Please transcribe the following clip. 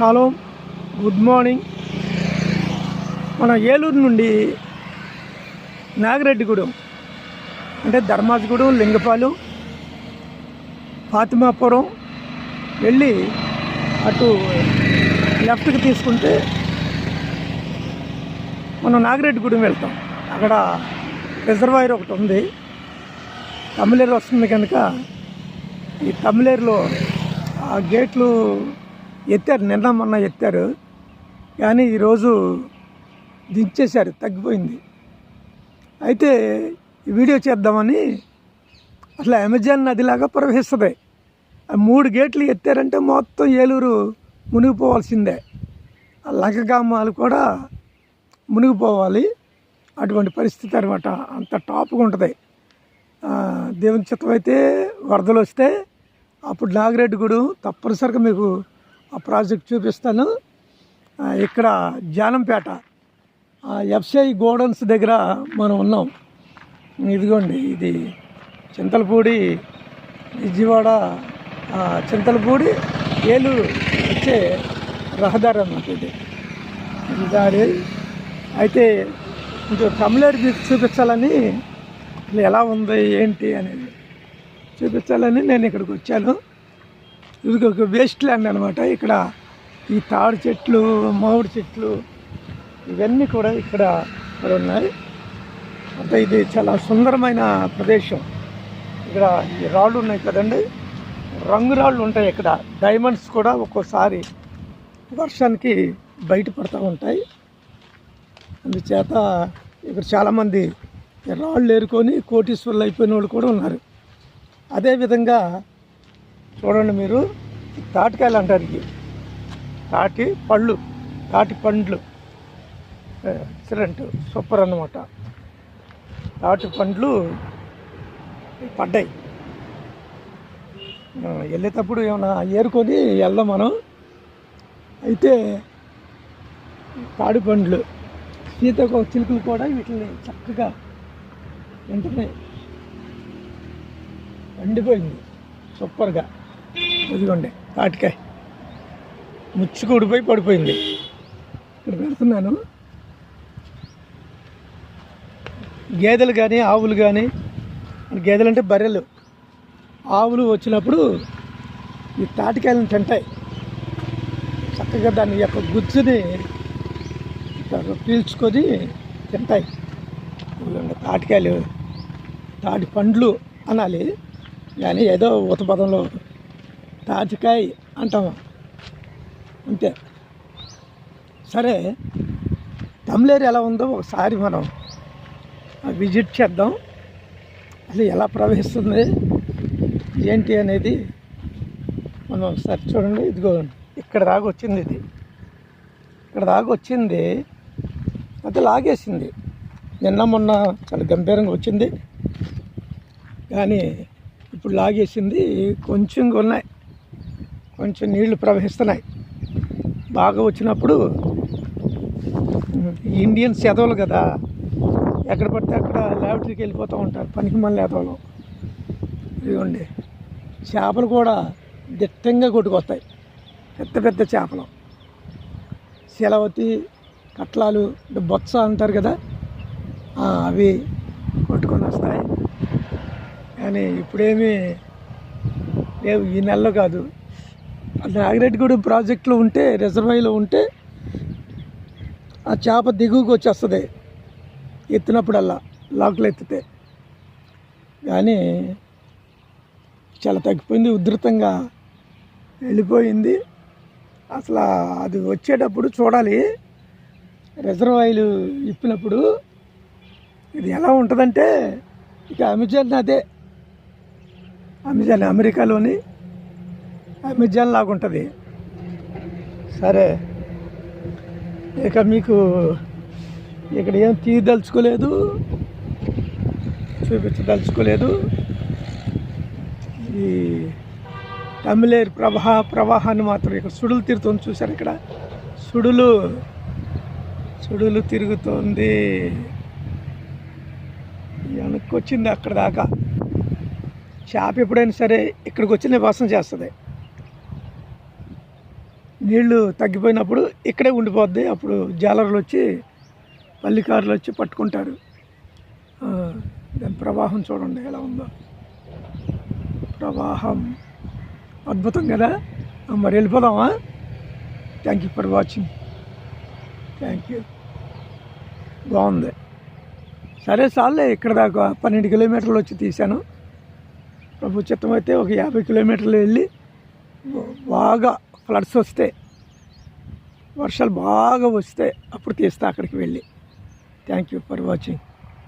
Shallow good morning. మన ఏలూరు నుండి నాగిరెడ్డిగూడెం అంటే ధర్మాజగూడెం లింగపాలెం ఫాతిమాపురం వెళ్ళి అటు లెఫ్ట్కి తీసుకుంటే మనం నాగిరెడ్డిగూడెం వెళ్తాం. అక్కడ రిజర్వాయర్ ఒకటి ఉంది. తమిళేరు వస్తుంది కనుక ఈ తమిళేరులో ఆ గేట్లు ఎత్తారు. నిన్న మొన్న ఎత్తారు. కానీ ఈరోజు దించేశారు. తగ్గిపోయింది. అయితే వీడియో చేద్దామని అట్లా అమెజాన్ నదిలాగా ప్రవహిస్తుంది. ఆ మూడు గేట్లు ఎత్తారంటే మొత్తం ఏలూరు మునిగిపోవాల్సిందే. ఆ లంకగామాలు కూడా మునిగిపోవాలి. అటువంటి పరిస్థితి అనమాట అంత టాప్గా ఉంటుంది. దేవుని చిత్తం అయితే వరదలు వస్తే అప్పుడు నాగిరెడ్డి గుడు తప్పనిసరిగా మీకు ఆ ప్రాజెక్ట్ చూపిస్తాను. ఇక్కడ జానంపేట ఎఫ్సిఐ గోడౌన్స్ దగ్గర మనం ఉన్నాం. ఇదిగోండి ఇది చింతలపూడి విజయవాడ చింతలపూడి ఏలూరు వచ్చే రహదారి అన్నమాట ఇది. ఇది దారి. అయితే కొంచెం తమిళేరు మీకు చూపించాలని అసలు ఎలా ఉంది ఏంటి అనేది చూపించాలని నేను ఇక్కడికి వచ్చాను. ఇది ఒక వేస్ట్ ల్యాండ్ అనమాట ఇక్కడ ఈ తాడు చెట్లు మామిడి చెట్లు ఇవన్నీ కూడా ఇక్కడ ఇక్కడ ఉన్నాయి. అంటే ఇది చాలా సుందరమైన ప్రదేశం. ఇక్కడ ఈ రాళ్ళు ఉన్నాయి కదండి. రంగు రాళ్ళు ఉంటాయి ఇక్కడ. డైమండ్స్ కూడా ఒక్కోసారి వర్షానికి బయటపడుతూ ఉంటాయి. అందుచేత ఇక్కడ చాలామంది రాళ్ళు ఏరుకొని కోటీశ్వరులు అయిపోయిన వాళ్ళు కూడా ఉన్నారు. అదేవిధంగా చూడండి మీరు తాటికాయలు అంటారు ఇవి. తాటి పళ్ళు తాటి పండ్లు. ఎక్సలెంట్ సూపర్ అన్నమాట. తాటి పండ్లు పడ్డాయి. వెళ్ళేటప్పుడు ఏమైనా ఏరుకొని వెళ్దాం మనం. అయితే తాడి పండ్లు సీతకు చిలుకలు కూడా వీటిని చక్కగా తింటున్నాయి ఎండిపోయింది. సూపర్గా. ఇదిగోండి తాటికాయ ముచ్చుకు ఉడిపోయి పడిపోయింది. ఇక్కడ పెడుతున్నాను. గేదెలు కానీ ఆవులు కానీ గేదెలు అంటే బర్రెలు. ఆవులు వచ్చినప్పుడు ఈ తాటికాయలను తింటాయి. చక్కగా దాని యొక్క గుజ్జుని పీల్చుకొని తింటాయి. ఇదిగోండి తాటికాయలు. తాటి పండ్లు అనాలి. కానీ ఏదో ఉత పదంలో తాటికాయ అంటాము అంతే. సరే తమిళేరు ఎలా ఉందో ఒకసారి మనం విజిట్ చేద్దాం. అసలు ఎలా ప్రవహిస్తుంది ఏంటి అనేది మనం ఒకసారి చూడండి. ఇదిగో ఇక్కడ దాకా వచ్చింది ఇది. ఇక్కడ దాకా వచ్చింది అది లాగేసింది. నిన్న మొన్న చాలా గంభీరంగా వచ్చింది. కానీ ఇప్పుడు లాగేసింది కొంచెం ఉన్నాయి. కొంచెం నీళ్ళు ప్రవహిస్తున్నాయి. బాగా వచ్చినప్పుడు ఇండియన్స్ ఎదవలు కదా ఎక్కడ పడితే అక్కడ ల్యాబరేటరీకి వెళ్ళిపోతూ ఉంటారు పనికి మళ్ళీ ఎదవలు ఇదిగోండి చేపలు కూడా దిట్టంగా కొట్టుకొస్తాయి పెద్ద పెద్ద చేపలు. శిలవతి కట్లాలు బొత్స అంటారు కదా అవి కొట్టుకొని వస్తాయి. కానీ ఇప్పుడేమీ లేవు ఈ నెలలో కాదు. నాగిరెడ్డిగూడెం ప్రాజెక్టులో ఉంటే రిజర్వాయర్లో ఉంటే ఆ చేప దిగువకి వచ్చేస్తుంది. ఎత్తినప్పుడల్లా లాకులు ఎత్తితే. కానీ చాలా తగ్గిపోయింది ఉధృతంగా వెళ్ళిపోయింది. అసలు అది వచ్చేటప్పుడు చూడాలి. రిజర్వాయర్లు ఇప్పినప్పుడు ఇది ఎలా ఉంటుందంటే ఇక అమెజాన్ అదే. అమెజాన్ అమెరికాలోని అమెజాన్ లాగా ఉంటుంది. సరే. ఇక మీకు ఇక్కడ ఏం తీయదలుచుకోలేదు. చూపించదలుచుకోలేదు. ఈ తమిళేరు ప్రవాహ ప్రవాహాన్ని మాత్రం ఇక్కడ సుడులు తిరుగుతుంది చూసారు ఇక్కడ? సుడులు సుడులు తిరుగుతోంది. వెనక్కి వచ్చింది అక్కడ దాకా. చేప ఎప్పుడైనా సరే ఇక్కడికి వచ్చి నివాసం చేస్తుంది. నీళ్ళు తగ్గిపోయినప్పుడు ఇక్కడే ఉండిపోద్ది. అప్పుడు జాలర్లు వచ్చి పల్లికారులు వచ్చి పట్టుకుంటారు. దాని ప్రవాహం చూడండి ఎలా ఉందో. ప్రవాహం అద్భుతం కదా? మరి వెళ్ళిపోదామా? Thank you for watching thank you బాగుంది. సరే సార్లే ఇక్కడ దాకా పన్నెండు కిలోమీటర్లు వచ్చి తీశాను. ప్రభు చిత్తం అయితే ఒక యాభై కిలోమీటర్లు వెళ్ళి బాగా ఫ్లడ్స్ వస్తే వర్షాలు బాగా వస్తే అప్పుడు తీస్తా అక్కడికి వెళ్ళి. Thank you for watching